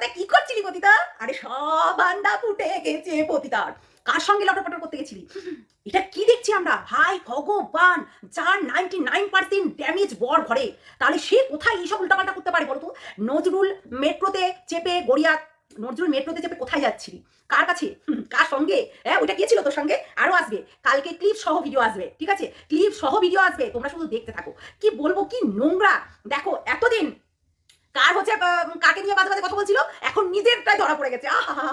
মেট্রোতে কি করছিলি পতিতা? আরে সব আন্ডা ফুটে গেছে পতিতার কার সঙ্গে লটরপটর করতে গেছিলি? এটা কি দেখছি আমরা? হাই ভগবান! যার নাইনটি নাইন পার্সেন্ট ড্যামেজ বর ঘরে। তাহলে সে কোথায় এইসব উল্টাপাল্টা করতে পারে বলতো? নজরুল মেট্রোতে চেপে গড়িয়া নজরুল মেট্রোতে চেপে কোথায় যাচ্ছিলি? কার কাছে? কার সঙ্গে? হ্যাঁ ওইটা কে তোর সঙ্গে? আরও আসবে। কালকে ক্লিপ সহ ভিডিও আসবে, ঠিক আছে? ক্লিপ সহ ভিডিও আসবে, তোমরা শুধু দেখতে থাকো। কি বলব, কি নোংরা? দেখো, এতদিন কার হচ্ছে কাকে নিয়ে বাজে বাজে কথা বলছিল? এখন নিজেরটাই ধরা পড়ে গেছে। আহা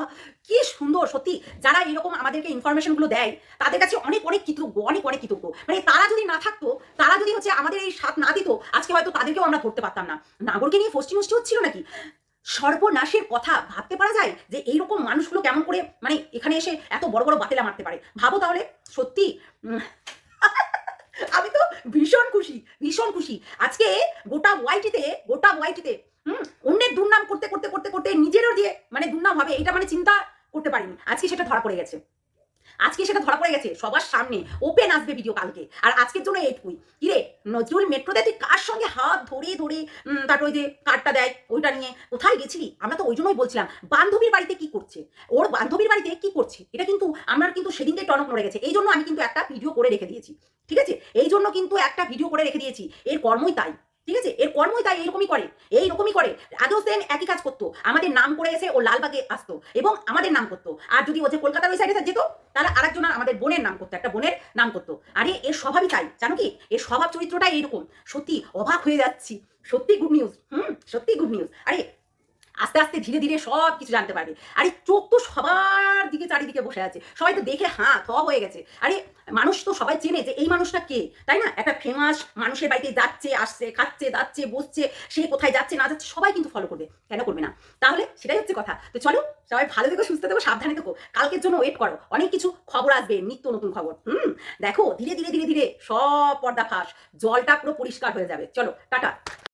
কি সুন্দর, সত্যি। যারা এরকম আমাদেরকে ইনফরমেশনগুলো দেয়, তাদের কাছে অনেক অনেক কৃতজ্ঞ, অনেক অনেক কৃতজ্ঞ। মানে তারা যদি না থাকতো, তারা যদি হচ্ছে আমাদের এই সাথ না দিত, আজকে হয়তো তাদেরকেও আমরা ধরতে পারতাম না। নাগরকে নিয়ে ফষ্টি নষ্টি হচ্ছিল নাকি? সর্বনাশের কথা ভাবতে পারা যায় যে, এইরকম মানুষগুলো কেমন করে মানে এখানে এসে এত বড় বড় বাতিলা মারতে পারে। ভাবো তাহলে, সত্যি? খুশি, ভীষণ খুশি। আজকে গোটা ওয়াইটিতে গোটা ওয়াইটিতে হুম, অন্যের দুর্নাম করতে করতে করতে করতে নিজেরও দিয়ে মানে দুর্নাম হবে এটা মানে চিন্তা করতে পারিনি। আজকে সেটা ধরা পড়ে গেছে। আজকে সেটা ধরা পড়ে গেছে সবার সামনে। ওপেন আসবে ভিডিও কালকে। আর আজকের জন্য এইটুকুই কিরে, নজরুল মেট্রোতে তুই কার সঙ্গে হাত ধরে ধরে তারপর ওই যে কার্ডটা দেয় ওইটা নিয়ে, কোথায় গেছিলি? আমরা তো ওই জন্যই বলছিলাম, বান্ধবীর বাড়িতে কি করছে? ওর বান্ধবীর বাড়িতে কি করছে? এটা কিন্তু আমার কিন্তু সেদিনকে টনক নড়ে গেছে। এই জন্য আমি কিন্তু একটা ভিডিও করে রেখে দিয়েছি। ঠিক আছে? এই জন্য কিন্তু একটা ভিডিও করে রেখে দিয়েছি। এর কর্মই তাই। ঠিক আছে? এর কর্মই তাই, এইরকমই করে এইরকমই করে। আগেও সেম একই কাজ করতো। আমাদের নাম করে এসে ও লালবাগে আসতো এবং আমাদের নাম করতো। আর যদি ও যে কলকাতার ওই সাইডে যেত, তাহলে আরেকজন আমাদের বোনের নাম করতো, একটা বোনের নাম করতো। আরে, এর স্বভাবই তাই, জানো কি? এর স্বভাব চরিত্রটাই এইরকম। সত্যি অবাক হয়ে যাচ্ছি। সত্যি গুড নিউজ হুম? সত্যি গুড নিউজ আরে আস্তে আস্তে ধীরে ধীরে সব কিছু জানতে পারবে। আরে চোখ তো সবার দিকে চারিদিকে বসে আছে। সবাই তো দেখে হাঁ, থ হয়ে গেছে। আরে মানুষ তো সবাই চেনে যে এই মানুষটা কে, তাই না? একটা ফেমাস মানুষের বাড়িতে যাচ্ছে, আসছে, খাচ্ছে যাচ্ছে বসছে, সে কোথায় যাচ্ছে, না যাচ্ছে, সবাই কিন্তু ফলো করবে। কেন করবে না? তাহলে সেটাই হচ্ছে কথা। তো চলো, সবাই ভালো থেকো, সুস্থ থেকো, সাবধানে থেকো। কালকের জন্য ওয়েট করো। অনেক কিছু খবর আসবে, নিত্য নতুন খবর। হুম? দেখো, ধীরে ধীরে ধীরে ধীরে সব পর্দা ফাঁস। জলটা পুরো পরিষ্কার হয়ে যাবে। চলো, টাটা।